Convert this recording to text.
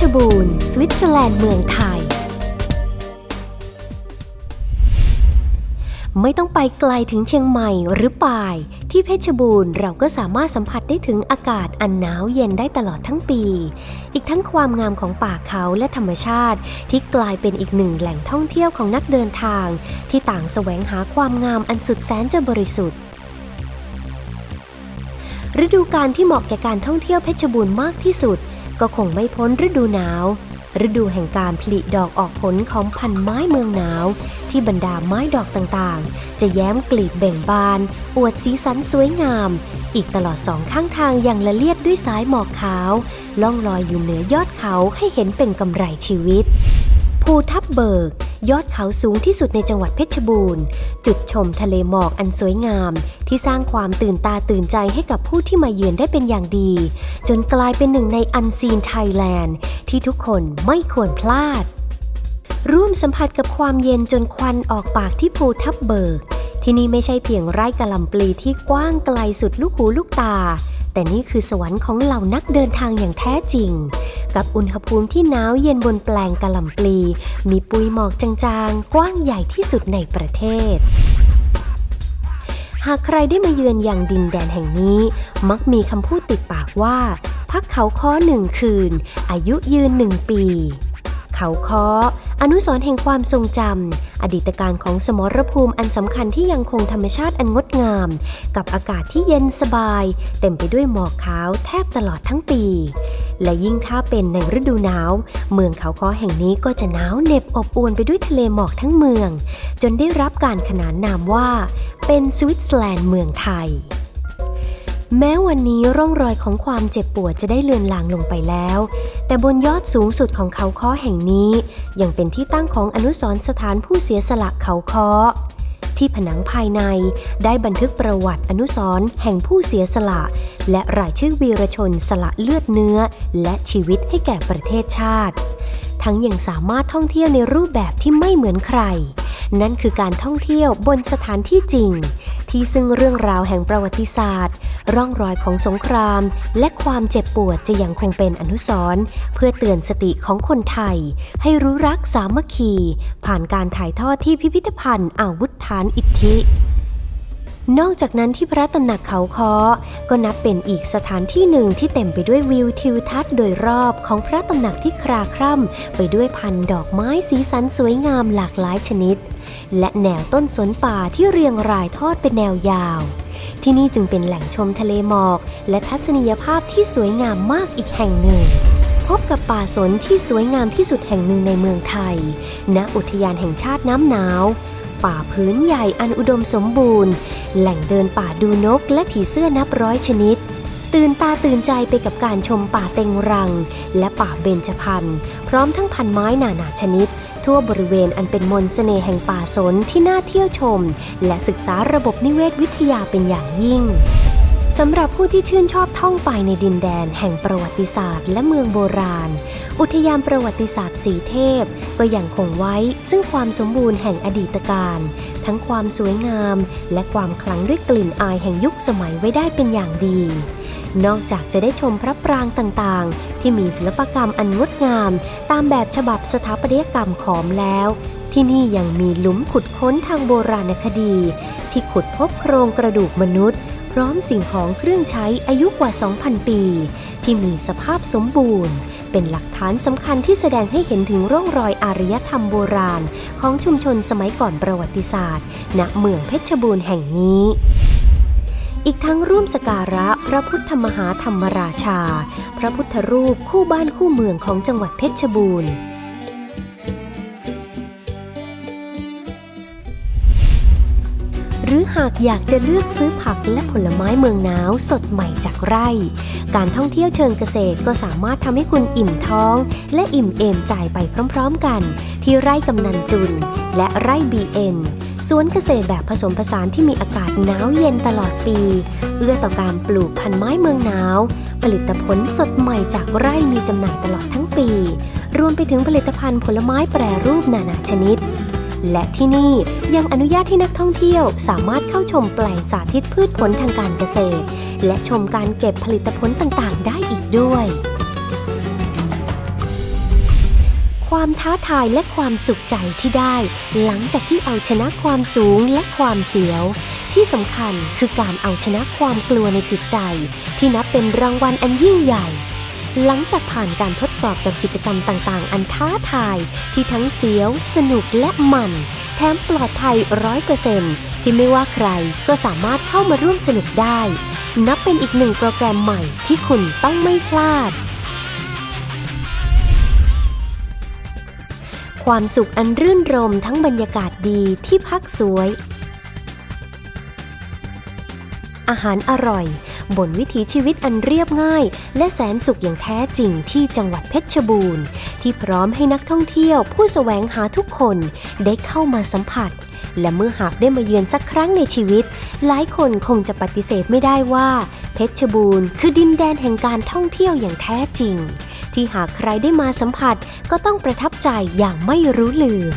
ชบูรณ์สวิตเซอร์แลนด์เมืองไทย ไม่ต้องไปไกลถึงเชียงใหม่หรือป่าย ที่เพชรบูรณ์เราก็สามารถสัมผัสได้ถึงอากาศอันหนาวเย็นได้ตลอดทั้งปี อีกทั้งความงามของป่าเขาและธรรมชาติ ที่กลายเป็นอีกหนึ่งแหล่งท่องเที่ยวของนักเดินทาง ที่ต่างแสวงหาความงามอันสุดแสนจะบริสุทธิ์ฤดูกาลที่เหมาะแก่การท่องเที่ยวเพชรบูรณ์มากที่สุด ก็คงไม่พ้นฤดูหนาว ฤดูแห่งการผลิดอกออกผลของพันไม้เมืองหนาว ที่บรรดาไม้ดอกต่างๆ จะแย้มกลีบเบ่งบาน อวดสีสันสวยงาม อีกตลอดสองข้างทางอย่างละเลียดด้วยสายหมอกขาว ล่องลอยอยู่เหนือยอดเขาให้เห็นเป็นกำไรชีวิต ภูทับเบิก ยอดเขาสูงที่สุดในจังหวัดเพชรบูรณ์ จุดชมทะเลหมอกอันสวยงาม ที่สร้างความตื่นตาตื่นใจให้กับผู้ที่มาเยือนได้เป็นอย่างดี จนกลายเป็นหนึ่งในอันซีนไทยแลนด์ที่ทุกคนไม่ควรพลาด ร่วมสัมผัสกับความเย็นจนควันออกปากที่ภูทับเบิก ที่นี่ไม่ใช่เพียงไร่กะหล่ำปลีที่กว้างไกลสุดลูกหูลูกตา แต่นี่คือสวรรค์ของเหล่านักเดินทางอย่างแท้จริง กับอุณหภูมิที่หนาวเย็นบนแปลงกะหล่ำปลี มีปุยหมอกจางๆ กว้างใหญ่ที่สุดในประเทศหากใครได้มาเยือนอย่างดินแดนแห่งนี้ มักมีคำพูดติดปากว่า พักเขาค้อหนึ่งคืน อายุยืนหนึ่งปี เขาค้อ อนุสรณ์แห่งความทรงจำอดีตการของสมรภูมิอันสำคัญที่ยังคงธรรมชาติอันงดงาม กับอากาศที่เย็นสบาย เต็มไปด้วยหมอกขาวแทบตลอดทั้งปี และยิ่งถ้าเป็นในฤดูหนาว เมืองเขาค้อแห่งนี้ก็จะหนาวเหน็บอบอวลไปด้วยทะเลหมอกทั้งเมือง จนได้รับการขนานนามว่า เป็นสวิตเซอร์แลนด์เมืองไทย แม้วันนี้ร่องรอยของความเจ็บปวดจะได้เลือนลางลงไปแล้ว แต่บนยอดสูงสุดของเขาค้อแห่งนี้ ยังเป็นที่ตั้งของอนุสรณ์สถานผู้เสียสละเขาค้อที่ผนังภายในได้บันทึกประวัติอนุสรณ์แห่งผู้เสียสละ และรายชื่อวีรชนสละเลือดเนื้อ และชีวิตให้แก่ประเทศชาติ ทั้งยังสามารถท่องเที่ยวในรูปแบบที่ไม่เหมือนใคร นั่นคือการท่องเที่ยวบนสถานที่จริง ที่ซึ่งเรื่องราวแห่งประวัติศาสตร์ ร่องรอยของสงคราม และความเจ็บปวดจะยังคงเป็นอนุสรณ์เพื่อเตือนสติของคนไทย ให้รู้รักสามัคคี ผ่านการถ่ายทอดที่พิพิธภัณฑ์อาวุธฐานอิทธินอกจากนั้นที่พระตำหนักเขาค้อก็นับเป็นอีกสถานที่หนึ่งที่เต็มไปด้วยวิวทิวทัศน์โดยรอบของพระตำหนักที่คราคร่ำไปด้วยพันดอกไม้สีสันสวยงามหลากหลายชนิด และแนวต้นสนป่าที่เรียงรายทอดเป็นแนวยาว ที่นี่จึงเป็นแหล่งชมทะเลหมอก และทัศนียภาพที่สวยงามมากอีกแห่งหนึ่ง พบกับป่าสนที่สวยงามที่สุดแห่งหนึ่งในเมืองไทย ณ อุทยานแห่งชาติน้ำหนาว ป่าพื้นใหญ่อันอุดมสมบูรณ์ แหล่งเดินป่าดูนกและผีเสื้อนับร้อยชนิดตื่นตาตื่นใจไปกับการชมป่าเต็งรัง และป่าเบญจพรรณพร้อมทั้งพันไม้นานาชนิด ทั่วบริเวณอันเป็นมนสเสน่ห์แห่งป่าสนที่น่าเที่ยวชม และศึกษาระบบนิเวศวิทยาเป็นอย่างยิ่ง สำหรับผู้ที่ชื่นชอบท่องไปในดินแดนแห่งประวัติศาสตร์และเมืองโบราณ อุทยานประวัติศาสตร์สีเทพ ก็ยังคงไว้ซึ่งความสมบูรณ์แห่งอดีตการ ทั้งความสวยงาม และความคลังด้วยกลิ่นอายแห่งยุคสมัยไว้ได้เป็นอย่างดี นอกจากจะได้ชมพระปรางต่างๆ ที่มีศิลปกรรมอันงดงาม ตามแบบฉบับสถาปัตยกรรมขอมแล้ว ที่นี่ยังมีหลุมขุดค้นทางโบราณคดี ที่ขุดพบโครงกระดูกมนุษย์ พร้อมสิ่งของเครื่องใช้อายุกว่า 2,000 ปี ที่มีสภาพสมบูรณ์ เป็นหลักฐานสำคัญที่แสดงให้เห็นถึงร่องรอยอารยธรรมโบราณ ของชุมชนสมัยก่อนประวัติศาสตร์ ณเมืองเพชรบูรณ์แห่งนี้อีกทั้งร่วมสการะพระพุทธมหาธรรมราชา พระพุทธรูปคู่บ้านคู่เมืองของจังหวัดเพชรบูรณ์ รือหากอยากจะเลือกซื้อผักและผลไม้เมืองหนาวสดใหม่จากไร่ การท่องเที่ยวเชิงเกษตรก็สามารถทำให้คุณอิ่มท้อง และอิ่มเอมใจไปพร้อมๆกัน ที่ไร่กำนันจุน และไร่ BN สวนเกษตรแบบผสมผสานที่มีอากาศหนาวเย็นตลอดปี เอื้อต่อการปลูกพันไม้เมืองหนาว ผลิตผลสดใหม่จากไร่มีจำหน่ายตลอดทั้งปี รวมไปถึงผลิตภัณฑ์ผลไม้แปรรูปนานาชนิด และที่นี่ยังอนุญาตให้นักท่องเที่ยวสามารถเข้าชมแปลงสาธิตพืชผลทางการเกษตร และชมการเก็บผลิตผลต่างๆ ได้อีกด้วย ความท้าทายและความสุขใจที่ได้ หลังจากที่เอาชนะความสูงและความเสียว ที่สำคัญคือการเอาชนะความกลัวในจิตใจ ที่นับเป็นรางวัลอันยิ่งใหญ่ หลังจากผ่านการทดสอบกับกิจกรรมต่างๆ อันท้าทาย ที่ทั้งเสียว สนุกและมัน แถมปลอดภัยร้อยเปอร์เซ็นที่ไม่ว่าใครก็สามารถเข้ามาร่วมสนุกได้ นับเป็นอีกหนึ่งโปรแกรมใหม่ที่คุณต้องไม่พลาด ความสุขอันรื่นรมทั้งบรรยากาศดีที่พักสวย อาหารอร่อย บนวิถีชีวิตอันเรียบง่าย และแสนสุขอย่างแท้จริงที่จังหวัดเพชรบูรณ์ ที่พร้อมให้นักท่องเที่ยวผู้แสวงหาทุกคนได้เข้ามาสัมผัส และเมื่อหากได้มาเยือนสักครั้งในชีวิต หลายคนคงจะปฏิเสธไม่ได้ว่า เพชรบูรณ์คือดินแดนแห่งการท่องเที่ยวอย่างแท้จริง ที่หากใครได้มาสัมผัสก็ต้องประทับใจอย่างไม่รู้ลืม